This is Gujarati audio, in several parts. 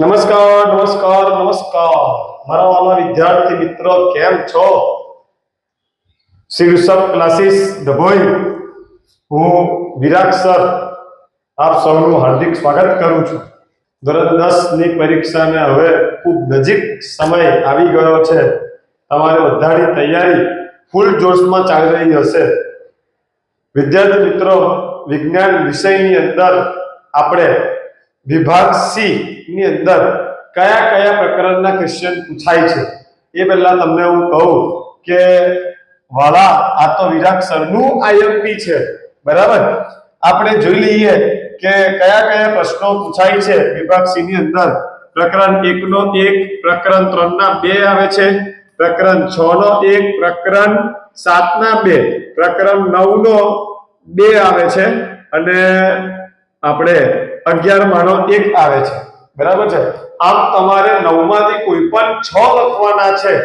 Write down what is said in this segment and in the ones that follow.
નમસ્કાર નમસ્કાર નમસ્કાર. મારા વાલા વિદ્યાર્થી મિત્રો, કેમ છો? શ્રી ઋષભ ક્લાસીસ ડભોઈ. હું વિરાટ સર. આપ સૌનું હાર્દિક સ્વાગત કરું છું. ધોરણ દસની પરીક્ષાને હવે ખૂબ નજીક સમય આવી ગયો છે. તમારે બધાની તૈયારી ફૂલ જોશમાં ચાલી રહી હશે. વિદ્યાર્થી મિત્રો, વિજ્ઞાન વિષયની અંદર આપણે વિભાગ સી ની અંદર કયા કયા પ્રકરણના ક્વેશ્ચન પૂછાય છે? એ પહેલા તમને હું કહું કે વાલા, આ તો વિરાટ સરનું આઈએમપી છે, બરાબર? આપણે જોઈ લઈએ કે કયા કયા પ્રશ્નો પૂછાય છે વિભાગ સી ની અંદર. પ્રકરણ એક નો એક, પ્રકરણ ત્રણ ના બે આવે છે. પ્રકરણ છ નો એક, પ્રકરણ સાત ના બે, પ્રકરણ નવ નો બે આવે છે. અને આપણે 11 માનો એક આવે છે. બરાબર છે? આમ તમારે નવમાંથી કોઈ પણ છ લખવાના છે.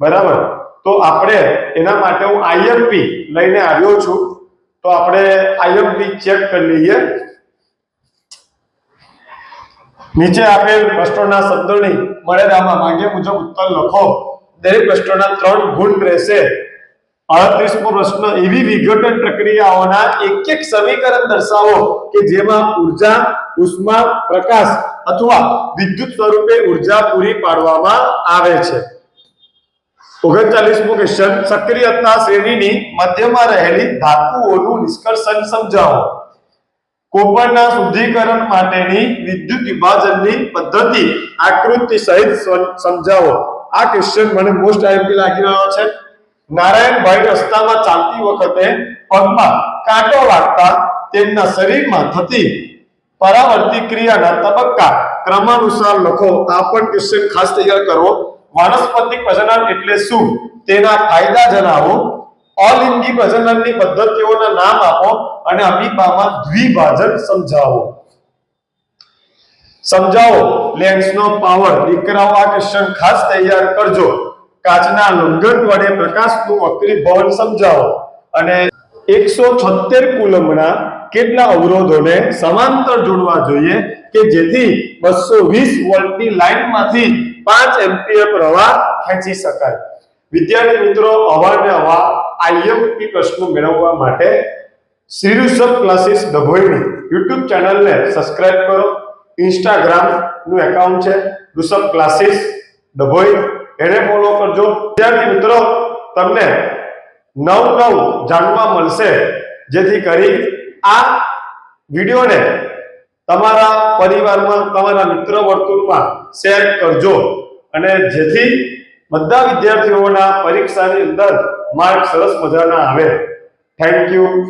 બરાબર? તો આપણે એના માટે હું આઈએમપી લઈને આવ્યો છું. તો આપણે આઈએમપી ચેક કરી લઈએ. નીચે આપેલ પ્રશ્નોના શબ્દોની મર્યાદામાં માંગ્યા મુજબ ઉત્તર લખો. દરેક પ્રશ્નોના ત્રણ ગુણ રહેશે. અડત્રીસમો પ્રશ્ન, એવી વિઘટન પ્રક્રિયાઓના એક એક સમીકરણ દર્શાવો કે જેમાં ઊર્જા, ઉષ્મા, પ્રકાશ અથવા વિદ્યુત સ્વરૂપે ઊર્જા પૂરી પાડવામાં આવે છે. ઓગણચાલીસમો ક્વેશ્ચન સક્રિયતા શ્રેણીની મધ્યમાં રહેલી ધાતુઓનું નિષ્કર્ષણ સમજાવો. કોપરના શુદ્ધિકરણ માટેની વિદ્યુત વિભાજનની પદ્ધતિ આકૃતિ સહિત સમજાવો. આ ક્વેશ્ચન મને મોસ્ટ આઈએમપી લાગી રહ્યો છે. નારાયણભાઈ રસ્તામાં ચાલતી વખતે પગમાં કાંટો વાગતા તેમના શરીરમાં થતી પરાવર્તી ક્રિયાના તબક્કા ક્રમાનુસાર લખો. આ પણ ક્વેશ્ચન ખાસ તૈયાર કરવો વાનસ્પતિક પ્રજનન એટલે શું? તેના ફાયદા જણાવો. અલિંગી પ્રજનનની પદ્ધતિઓના નામ આપો અને અમીબામાં દ્વિભાજન સમજાવો. સમજાવો. લેન્સનો પાવર દીકરાઓ આ ક્વેશ્ચન ખાસ તૈયાર કરજો. કાચના લંઘટ વડે પ્રકાશનું વક્રીભવન સમજાવો. અને એકસો છોતેર કુલમના કેટલા અવરોધોને સમાંતર જોડવા જોઈએ કે જેથી બસો વીસ વોલ્ટની લાઇનમાંથી પાંચ એમ્પિયર પ્રવાહ ખેંચી શકાય. વિદ્યાર્થી મિત્રો અવારનવાર આઈએમપી પ્રશ્નો મેળવવા માટે શ્રી ક્લાસીસ ડભોઈની યુટ્યુબ ચેનલને સબસ્ક્રાઇબ કરો. ઇન્સ્ટાગ્રામનું એકાઉન્ટ છે ઋષભ ક્લાસીસ ડભોઈ. એને ફોલો કરજો. વિદ્યાર્થી મિત્રો, તમને નવ નવ જાણવા મળશે. જેથી કરી આ વિડીયોને તમારા પરિવારમાં, તમારા મિત્ર વર્તુળમાં શેર કરજો. અને જેથી બધા વિદ્યાર્થીઓના પરીક્ષાની અંદર માર્ક સરસ મજાના આવે. Thank you